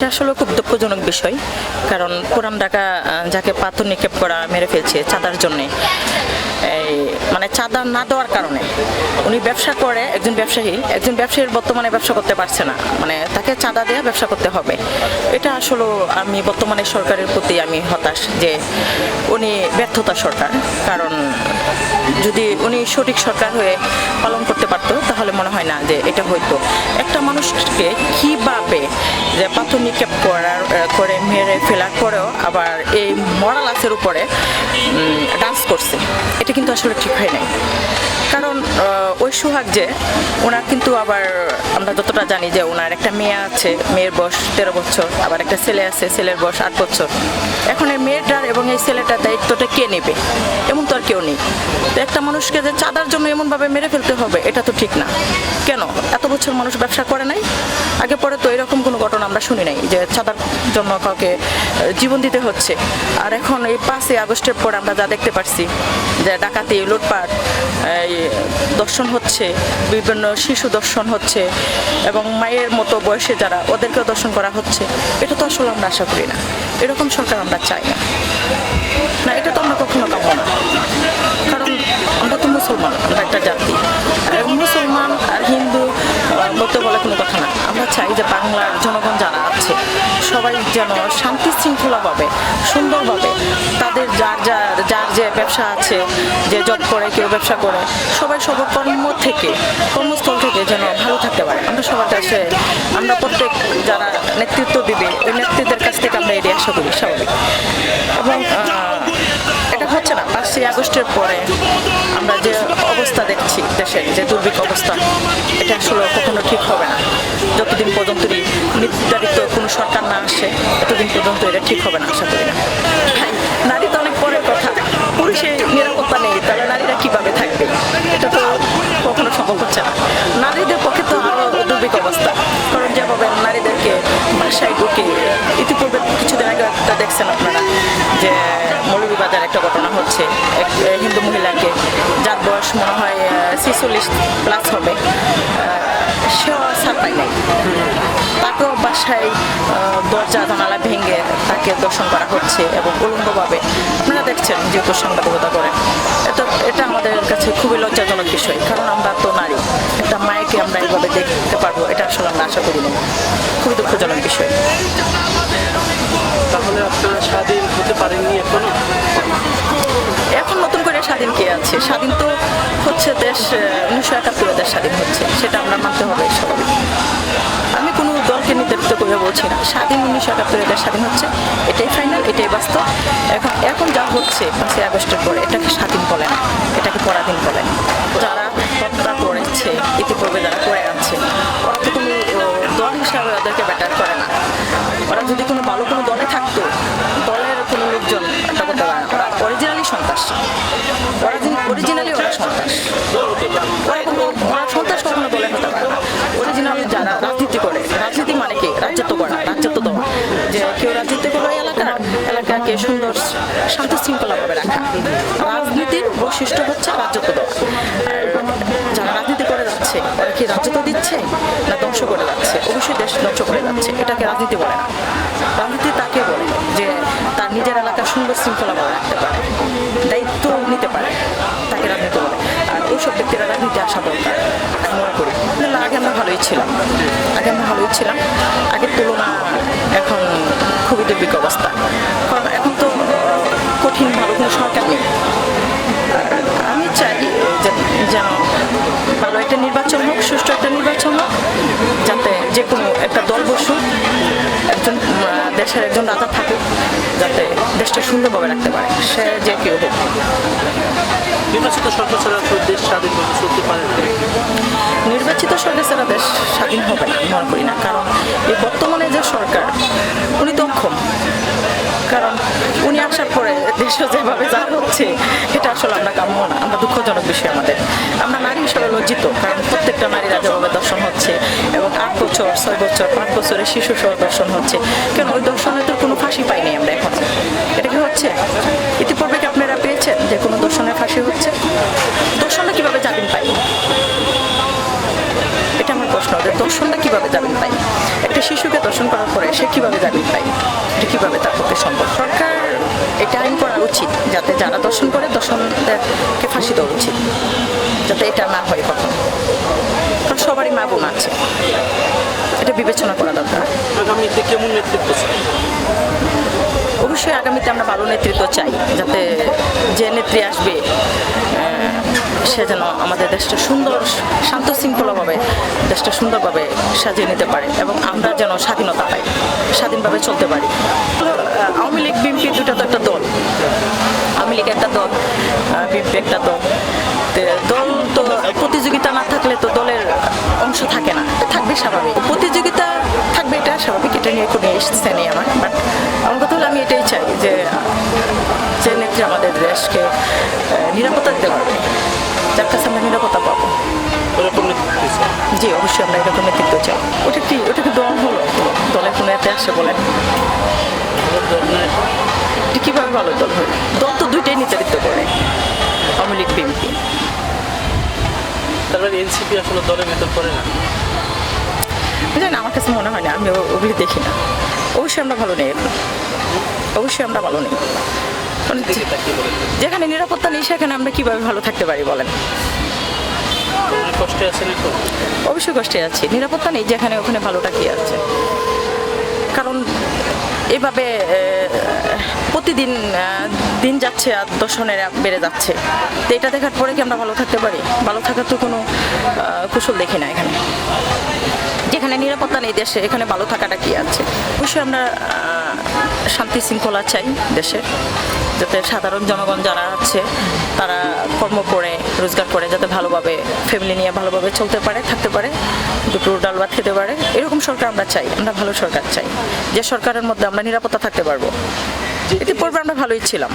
এটা আসলে খুব দুঃখজনক বিষয়, কারণ পুরান ঢাকা যাকে পাথর নিক্ষেপ করা মেরে ফেলছে চাঁদার জন্যে মানে চাঁদা না দেওয়ার কারণে। উনি ব্যবসা করে, একজন ব্যবসায়ী, একজন ব্যবসায়ীর বর্তমানে ব্যবসা করতে পারছে না মানে তাকে চাঁদা দেওয়া ব্যবসা করতে হবে। এটা আসলে আমি বর্তমানে সরকারের প্রতি আমি হতাশ যে উনি ব্যর্থতা সরকার, কারণ যদি উনি সঠিক সরকার হয়ে পালন করতে পারতো, তাহলে মনে হয় না যে এটা হইতো। একটা মানুষকে কীভাবে যে পাথর নিক্ষেপ করার করে মেরে ফেলার পরেও আবার এই মরাল আসের উপরে ডান্স করছে, এটা কিন্তু আসলে ঠিক হয় নাই। কারণ ওই সোহাগ যে, ওনার কিন্তু আবার আমরা যতটা জানি যে ওনার একটা মেয়ে আছে, মেয়ের বয়স তেরো বছর, আবার একটা ছেলে আছে, ছেলের বয়স আট বছর। এখন এই মেয়েটার এবং এই ছেলেটার দায়িত্বটা কে নেবে? এমন তো আর কেউ নেই। তো একটা মানুষকে যে চাঁদার জন্য এমনভাবে মেরে ফেলতে হবে, এটা তো ঠিক না। কেন? এত বছর মানুষ ব্যবসা করে নাই? আগে পরে তো এরকম কোনো ঘটনা আমরা শুনি নাই যে চাঁদার জন্য কাউকে জীবন দিতে হচ্ছে। আর এখন এই পাঁচই আগস্টের পর আমরা যা দেখতে পারছি, যে ডাকাতি, লুটপাট, এই দর্শন হচ্ছে, বিভিন্ন শিশু দর্শন হচ্ছে এবং মায়ের মতো বয়সে যারা ওদেরকেও দর্শন করা হচ্ছে, এটা তো আসলে আমরা আশা করি না। এরকম সরকার আমরা চাই না। না, এটা তো আমরা কখনো পাবো না। কারণ আমরা তো মুসলমান, আমরা একটা জাতি। আর মুসলমান আর হিন্দু বলতে বলে কোনো কথা না। আমরা চাই যে বাংলার জনগণ যারা আছে, সবাই যেন শান্তি শৃঙ্খলাভাবে, সুন্দরভাবে তাদের যার যার যে ব্যবসা আছে, যে জব করে, কেউ ব্যবসা করে, সবাই সবার কর্ম থেকে, কর্মস্থল থেকে যেন ভালো থাকতে পারে। আমরা সবার কাছে, আমরা প্রত্যেক যারা নেতৃত্ব দিবে, ওই নেতৃত্বের কাছ থেকে আমরা এটি আশা করি, স্বাভাবিক। এবং এটা হচ্ছে না, পাঁচই আগস্টের পরে আমরা যে অবস্থা দেখছি দেশের, যে দুর্ভিক্ষ অবস্থা, এটা আসলে কখনো ঠিক হবে না। যতদিন পর্যন্ত নির্ধারিত কোনো সরকার না আসে, ততদিন পর্যন্ত এটা ঠিক হবে না, আশা করি না। নারী তো অনেক পরের কথা পুরুষের নিরাপত্তা নেই, তাহলে নারীরা কীভাবে থাকবে? এটা তো কখনো সম্ভব হচ্ছে না। নারীদের পক্ষে তো আরও দুর্ভিক্ষ অবস্থা। কারণ যেভাবে নারীদেরকে বাসায় ঢুকে, ইতিপূর্বে কিছুদিন আগে একটা দেখছেন আপনারা যে মৌলভীবাজার একটা ঘটনা হচ্ছে। এক হিন্দু মহিলাকে যার বয়স মনে হয় ছিচল্লিশ প্লাস হবে সেও ছাড় পায় নাই বাসায় দরজা জানালা ভেঙে তাকে দর্শন করা হচ্ছে এবং উলঙ্গভাবে আপনারা দেখছেন যেহেতু সাংবাদিকতা করেন এটা এটা আমাদের কাছে খুবই লজ্জাজনক বিষয় কারণ আমরা তো নারী। একটা মায়েকে আমরা এইভাবে দেখতে পারব এটা আসলে আমরা আশা করি না। খুবই দুঃখজনক বিষয়। তাহলে আপনারা স্বাধীন হতে পারেননি এখনও? এখন নতুন করে স্বাধীন কে আছে? স্বাধীন তো হচ্ছে দেশ উনিশশো একাত্তরে দেশ স্বাধীন হচ্ছে সেটা আমরা মানতে হবে স্বাভাবিক। নির্ধারিত করে বলছি না। স্বাধীন উনিশশো একাত্তরে এটা স্বাধীন হচ্ছে, এটাই ফাইনাল এটাই বাস্তব। এখন এখন যা হচ্ছে পাঁচই আগস্টের পরে, এটাকে স্বাধীন বলে না, এটাকে পরাধীন বলে যারা হত্যা করেছে, ইতিপূর্বে যারা করে আছে, ওরা তো কোনো দল হিসাবে ওদেরকে ব্যাটার করে না। ওরা যদি কোনো ভালো কোনো দলে থাকতো, দলের কোনো লোকজন এটা করতে পারে ওরা অরিজিনালি সন্ত্রাস। ওরা অরিজিনালি ওরা সন্ত্রাস। ওরা কোনো সন্ত্রাস কখনো হতে পারে না। অরিজিনালি যারা রাজনীতি করে রাজ্যত্ব করা রাজ্যত্ব দেওয়া যে কেউ রাজনীতি করে এলাকার এলাকাকে সুন্দর শান্ত শৃঙ্খলাভাবে রাখা। রাজনীতির বৈশিষ্ট্য হচ্ছে রাজ্যত্ব দেওয়া যারা রাজনীতি করে যাচ্ছে ওরা কি রাজ্যত্ব দিচ্ছে না ধ্বংস করে যাচ্ছে? অবশ্যই দেশ ধ্বংস করে যাচ্ছে, এটাকে রাজনীতি বলে না। রাজনীতি তাকে বলে যে তার নিজের এলাকা সুন্দর শৃঙ্খলাভাবে রাখতে পারে, দায়িত্ব নিতে পারে, তাকে রাজনীতি বলে। আর ওইসব ব্যক্তিরা রাজনীতি আসা দরকার। না, আগে আমরা ভালোই ছিলাম। আগে আমরা ভালোই ছিলাম। আগের তুলনা এখন খুবই দুর্ভিক্ষ অবস্থা। কারণ এখন তো কঠিন ভালো কোনো সরকার নেই। আমি চাই যেন ভালো একটা নির্বাচন হোক সুষ্ঠু একটা নির্বাচন হোক যাতে যে কোনো একটা দল বসুক। দেশের একজন রাজা থাকুক যাতে দেশটা সুন্দরভাবে রাখতে পারে সে যে কেউ হোক। নির্বাচিত সরকার ছাড়া দেশ স্বাধীনভাবে চলতে পারে না। নির্বাচিত সরকার ছাড়া দেশ স্বাধীন হবে না আমি মনে করি না। কারণ এই বর্তমানে যে সরকার উনি তো অক্ষম কারণ উনি আসার পরে দেশে যেভাবে যা হচ্ছে এটা আসলে আমরা কাম্য না আমরা দুঃখজনক বিষয় আমাদের। আমরা নারী হিসেবে লজ্জিত কারণ প্রত্যেকটা নারীরা যেভাবে দর্শন হচ্ছে এবং আট বছর, ছয় বছর, পাঁচ বছরের শিশু সহ দর্শন হচ্ছে। কেন ওই দর্শনে তো কোনো ফাঁসি পাইনি আমরা এখন? এটা কি হচ্ছে? ইতিপূর্বে কি আপনারা পেয়েছেন যে কোনো দর্শনে ফাঁসি হচ্ছে? দর্শনে কীভাবে জামিন পাই দর্শনটা কীভাবে যাবেন পাই একটা শিশুকে দর্শন করার পরে সে কীভাবে যাবেন পাই এটা কীভাবে তার পক্ষে সম্ভব? সরকার এটা আইন করা উচিত যাতে যারা দর্শন করে, দর্শনদেরকে ফাঁসি দেওয়া উচিত, যাতে এটা না হয় কখনো। কারণ সবারই মা বোন আছে। এটা বিবেচনা করা দরকার। অবশ্যই আগামীতে আমরা ভালো নেতৃত্ব চাই, যাতে যে নেত্রী আসবে সে যেন আমাদের দেশটা সুন্দর, শান্ত, শৃঙ্খলাভাবে দেশটা সুন্দরভাবে সাজিয়ে নিতে পারে এবং আমরা যেন স্বাধীনতা পাই, স্বাধীনভাবে চলতে পারি। আওয়ামী এসছে নেই আমার বাট আমার কথা হলো আমি এটাই চাই যে যে নেত্রী আমাদের দেশকে নিরাপত্তা দিতে পারবে। যার কাছে আমরা নিরাপত্তা পাবো। জি অবশ্যই আমরা এরকম নেতৃত্ব চাই। ওটা কি ওটা কি দল হলো? দলের কোনো এতে আসে বলেন। কীভাবে ভালো দল হলো দল তো দুইটাই নেতৃত্ব করে। আওয়ামী লীগ বিএনপি। তারপরে এনসিপি আসলে দলের ভেতর করে না। জানি আমার কাছে মনে হয় না আমি ওগুলি দেখি না। অবশ্যই আমরা ভালো নেই। অবশ্যই আমরা ভালো নেই। যেখানে নিরাপত্তা নেই সেখানে আমরা কীভাবে ভালো থাকতে পারি বলেন? অনেক কষ্টে আছেন এখন? অবশ্যই কষ্টে আছি। নিরাপত্তা নেই যেখানে ওখানে ভালোটা কি আছে? কারণ এভাবে প্রতিদিন দিন যাচ্ছে আর দর্শনের বেড়ে যাচ্ছে। তো এটা দেখার পরে কি আমরা ভালো থাকতে পারি? ভালো থাকার তো কোনো কুশল দেখি না এখানে। যেখানে নিরাপত্তা নেই দেশে এখানে ভালো থাকাটা কি আছে? অবশ্যই আমরা শান্তি শৃঙ্খলা চাই দেশে যাতে সাধারণ জনগণ যারা আছে তারা কর্ম করে রোজগার করে যাতে ভালোভাবে ফ্যামিলি নিয়ে ভালোভাবে চলতে পারে থাকতে পারে দুটো ডাল ভাত খেতে পারে। এরকম সরকার আমরা চাই আমরা ভালো সরকার চাই। যে সরকারের মধ্যে আমরা নিরাপত্তা থাকতে পারব পূর্বে আমরা ভালোই ছিলাম।